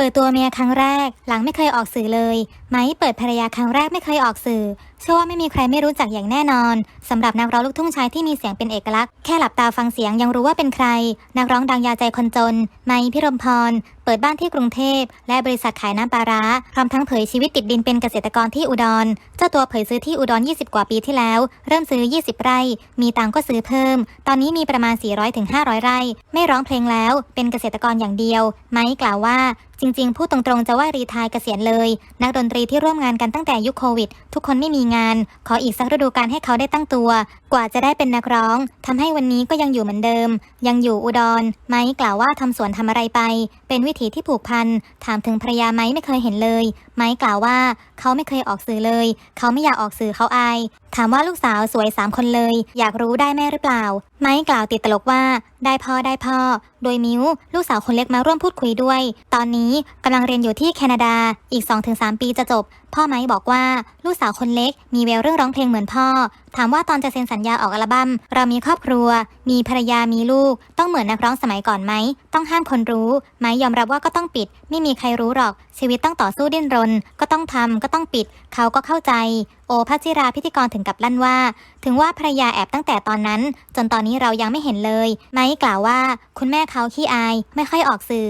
ปิดตัวเมียครั้งแรก หลังไม่เคยออกสื่อเลย ไม้เปิดภรรยาครั้งแรกไม่เคยออกสื่อ เชื่อว่าไม่มีใครไม่รู้จักอย่างแน่นอนสำหรับนักร้องลูกทุ่งชายที่มีเสียงเป็นเอกลักษณ์แค่หลับตาฟังเสียงยังรู้ว่าเป็นใคร นักร้องดังยาใจคนจน ไมพิรมพร เปิดบ้านที่กรุงเทพ และบริษัทขายน้ำปลาร้าพร้อมทั้งเผยชีวิตติดดินเป็นเกษตรกรที่อุดร เจ้าตัวเผยซื้อที่อุดร 20 กว่าปีที่แล้ว เริ่มซื้อ 20 ไร่ มีตังก็ซื้อเพิ่ม ตอนนี้มีประมาณ 400-500ถึง500ไร่ ไม่ร้องเพลงแล้ว เป็นเกษตรกรอย่างเดียว ไม้กล่าวว่าจริง ๆ พูดตรงๆจะว่ารีทายเกษียณเลย นักดนตรีที่ร่วมงานกันตั้งแต่ยุคโควิด ทุกคนไม่มีงาน ขออีกสักฤดูการให้เขาได้ตั้งตัว กว่าจะได้เป็นนักร้องทำให้วันนี้ก็ยังอยู่เหมือนเดิม ยังอยู่อุดรไม้กล่าวว่าทำสวนทำอะไรไป เป็นวิถีที่ผูกพัน ถามถึงภรรยาไม้ไม่เคยเห็นเลย ไม้กล่าวว่าเขาไม่เคยออกสื่อเลย เขาไม่อยากออกสื่อเขาอาย ถามว่าลูกสาวสวยสามคนเลย อยากรู้ได้แม่หรือเปล่า ไม้กล่าวติดตลกว่า ได้พ่อได้พ่อ โดยมิวลูกสาวคนเล็กมาร่วมพูดคุยด้วย ตอนนี้กำลังเรียนอยู่ที่แคนาดา อีก 2-3 ปีจะจบ พ่อไม้บอกว่าลูกสาวคนเล็ก มีแววเรื่องร้องเพลงเหมือนพ่อ ถามว่าตอนจะเซ็นสัญญาออกอัลบั้มเรามีครอบครัว มีภรรยามีลูก ต้องเหมือนนักร้องสมัยก่อนไหม ต้องห้ามคนรู้ไหมยอมรับว่าก็ต้องปิด ไม่มีใครรู้หรอก ชีวิตต้องต่อสู้ดิ้นรน ก็ต้องทำก็ต้องปิด เขาก็เข้าใจ โอพัชิราพิธีกรถึงกับลั่นว่า ถึงว่าภรรยาแอบตั้งแต่ตอนนั้น จนตอนนี้เรายังไม่เห็นเลย ไม้กล่าวว่า คุณแม่เขาขี้อาย ไม่ค่อยออกสื่อ